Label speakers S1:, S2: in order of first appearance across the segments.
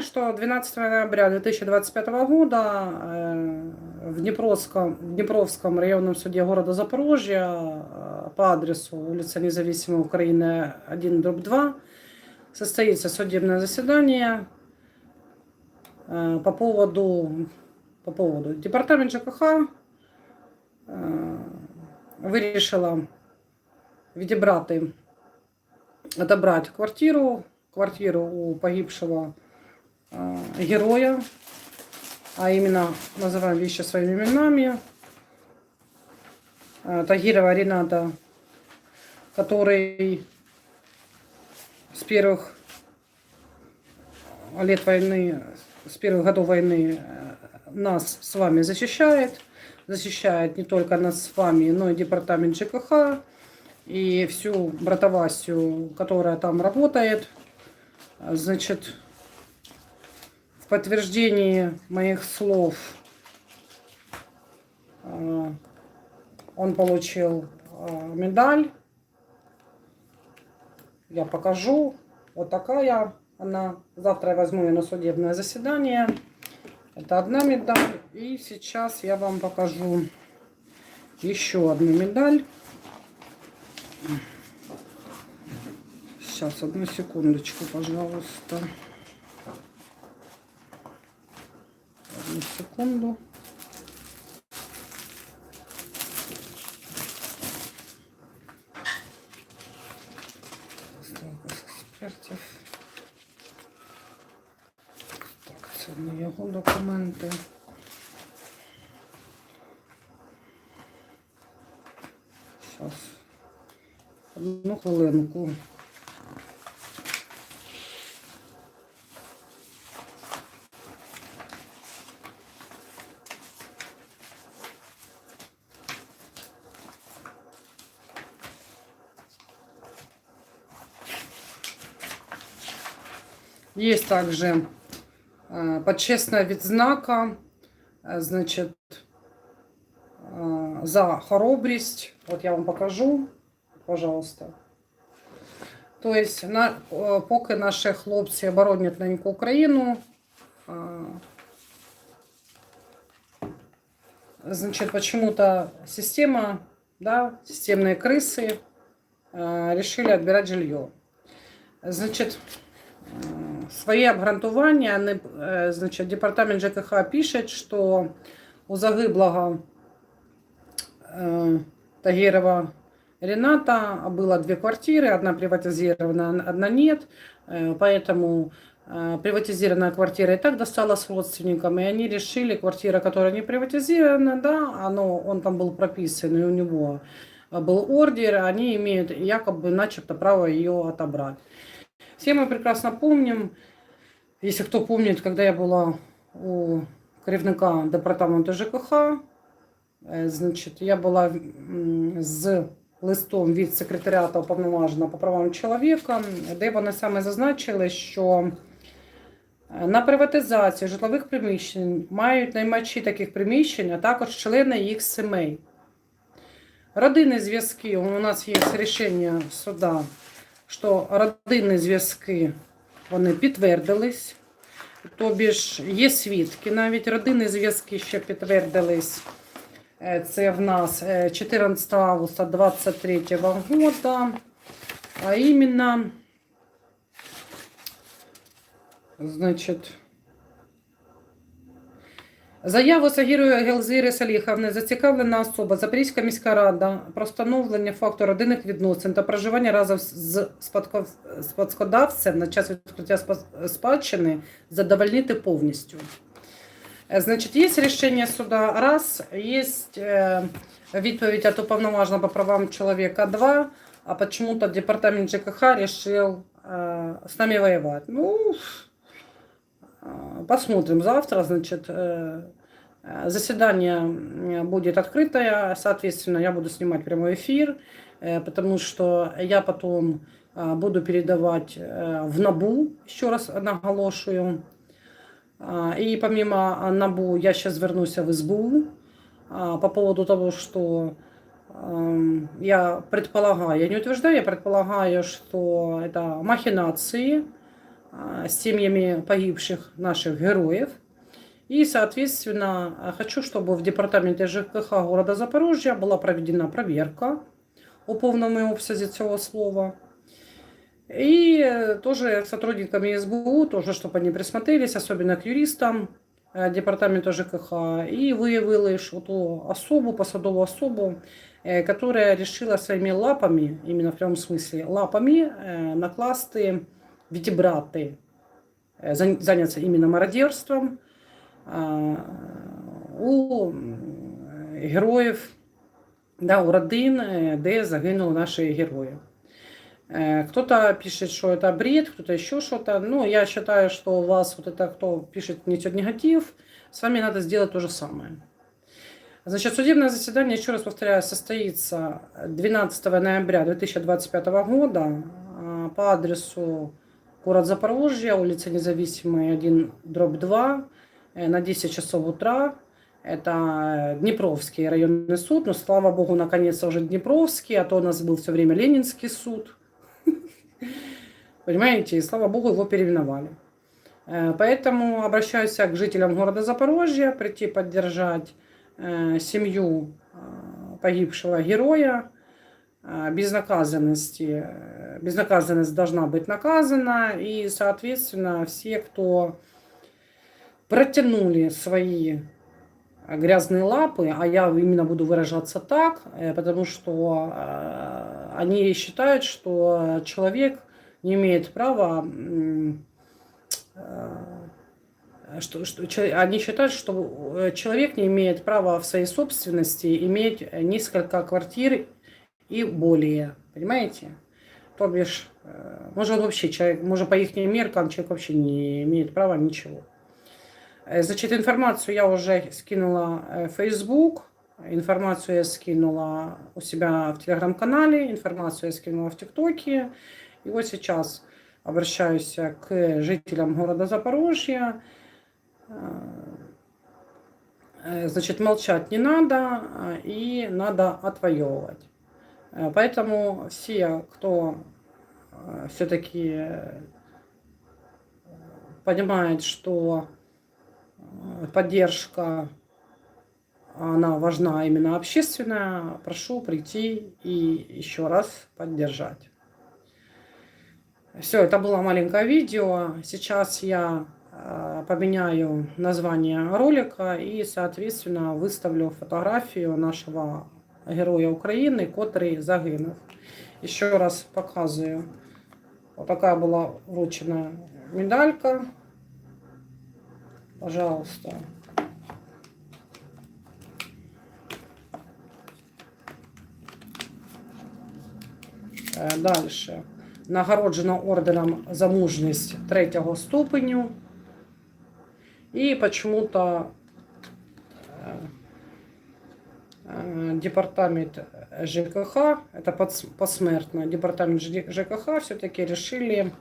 S1: что 12 ноября 2025 года э, в Днепровском, в Днепровском районном суде города Запорожья э, по адресу улица Независимой Украины 1 дробь 2 состоится судебное заседание э, по поводу, по поводу департамент ЖКХ вирішила відібрати, отобрать квартиру, квартиру у погибшего э, героя, а именно называем вещи своими именами. Э, Тагирова Рената, который с первых лет войны, с первых годов войны э, нас с вами защищает. Защищает не только нас с вами, но и департамент ЖКХ и всю братовасю, которая там работает. Значит, в подтверждении моих слов э, он получил э, медаль. Я покажу. Вот такая она. Завтра я возьму ее на судебное заседание. Это одна медаль. И сейчас я вам покажу еще одну медаль. Сейчас, одну секундочку, пожалуйста. Одну секунду. Експертів. Так, це не його документи. Зараз. Одну хвилинку. Есть также э, почесная відзнака, э, значит, э, за хоробрість. Вот я вам покажу, пожалуйста. То есть, на, э, поки наші хлопці оборонять неньку Україну, э, значит, почему-то система, да, системные крысы э, решили отбирать жилье. Значит, м, своє обґрунтування, не, е, значить, департамент ЖКХ пише, що у загиблого э, Тагирова Рената было две квартиры, одна приватизирована, одна нет, поэтому приватизированная квартира и так досталась родственникам, и они решили, квартира, которая не приватизирована, да, оно, он там был прописан, и у него был ордер, они имеют якобы начебто право ее отобрать. Все мы прекрасно помним, если кто помнит, когда я была у керівника департаменту ЖКХ, е, значить, я була з листом від секретаріату уповноваженого по правам чоловіка, де вони саме зазначили, що е, на приватизацію житлових приміщень мають наймачі таких приміщень, а також члени їх сімей. Родинні зв'язки, у нас є рішення суда, що родинні зв'язки вони підтвердились. Тобі ж є свідки, навіть родинні зв'язки ще підтвердились. Е, Це в нас е, 14 августа 23 года. А іменно, значить, Заяву Сагірої Гелзири Саліховни зацікавлена особа Запорізька міська рада про встановлення факту родинних відносин та проживання разом з спадко- спадкодавцем на час відкриття спадщини задовольнити повністю. Е, Значить, є рішення суда раз, є е, відповідь від уповноваженого по правам чоловіка два, а почему-то департамент ЖКХ решил э, с нами воевать. Ну, посмотрим завтра, значит, э, э, заседание м, будет открытое, соответственно, я буду снимать прямой эфир, э, потому что я потом э, буду передавать э, в НАБУ, еще раз наголошую. И помимо НАБУ я сейчас вернусь в СБУ по поводу того, что эм, я предполагаю, я не утверждаю, я предполагаю, что это махинации с семьями погибших наших героев. И, соответственно, а, хочу, чтобы в департаменте ЖКХ города Запорожья была проведена проверка у повному обсязі цього слова. И э, тоже к сотрудникам СБУ, тоже, чтобы они присмотрелись, особенно к юристам э, департамента ЖКХ, и выявили що ту особу, посадову особу, э, которая решила своими лапами, именно в прямом смысле, лапами накласти відібрати, заняться именно мародерством у героїв, да, у родин, де загинули наші герої. Э, кто-то пишет, что это бред, кто-то еще что-то. Ну, я считаю, что у вас вот это, кто пишет, несет негатив, с вами надо сделать то же самое. Значит, судебное заседание, еще раз повторяю, состоится 12 ноября 2025 года а, по адресу город Запорожье, улица Независимая, 1, дробь 2, э, на 10 часов утра. Это Днепровский районный суд, но слава богу, наконец-то уже Днепровский, а то у нас был все время Ленинский суд. Понимаете, и слава богу, его переименовали. Э, поэтому обращаюсь к жителям города Запорожья, прийти поддержать э, семью э, погибшего героя. Безнаказанности. Безнаказанность должна быть наказана. И, соответственно, все, кто протянули свои грязные лапы, а я именно буду выражаться так, потому что они считают, что человек не имеет права, э, что, что, они считают, что человек не имеет права в своей собственности иметь несколько квартир и более. Понимаете? То бишь, э, может вообще человек, может по их меркам человек вообще не имеет права ничего. Э, значит, информацию я уже скинула в Facebook, информацию я скинула у себя в телеграм-канале, информацию я скинула в ТикТоке. И вот сейчас обращаюсь к жителям города Запорожья. Э, значит, молчать не надо и надо отвоевывать. Э, поэтому все, кто э, все-таки понимает, что поддержка она важна именно общественная, прошу прийти и еще раз поддержать. Все, это было маленькое видео. Сейчас я э, поменяю название ролика и, соответственно, выставлю фотографию нашего героя Украины, который загинув. Еще раз показываю. Вот такая была вручена медалька. Пожалуйста. Э, Дальше нагороджено орденом за мужність третього ступеню. И почему-то э, э, департамент ЖКХ, это посмертно, департамент ЖКХ все-таки решили,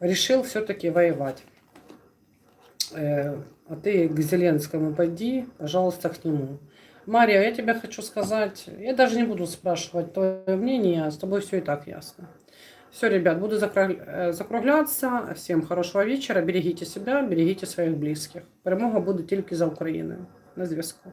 S1: решил все-таки воевать. Э, а ты к Зеленскому пойди, пожалуйста, к нему. Мария, я тебе хочу сказать, я даже не буду спрашивать твое мнение, с тобой все и так ясно. Все, ребят, буду э, закругляться. Всем хорошего вечера. Берегите себя, берегите своих близких. Перемога буде тільки за Україною. На зв'язку.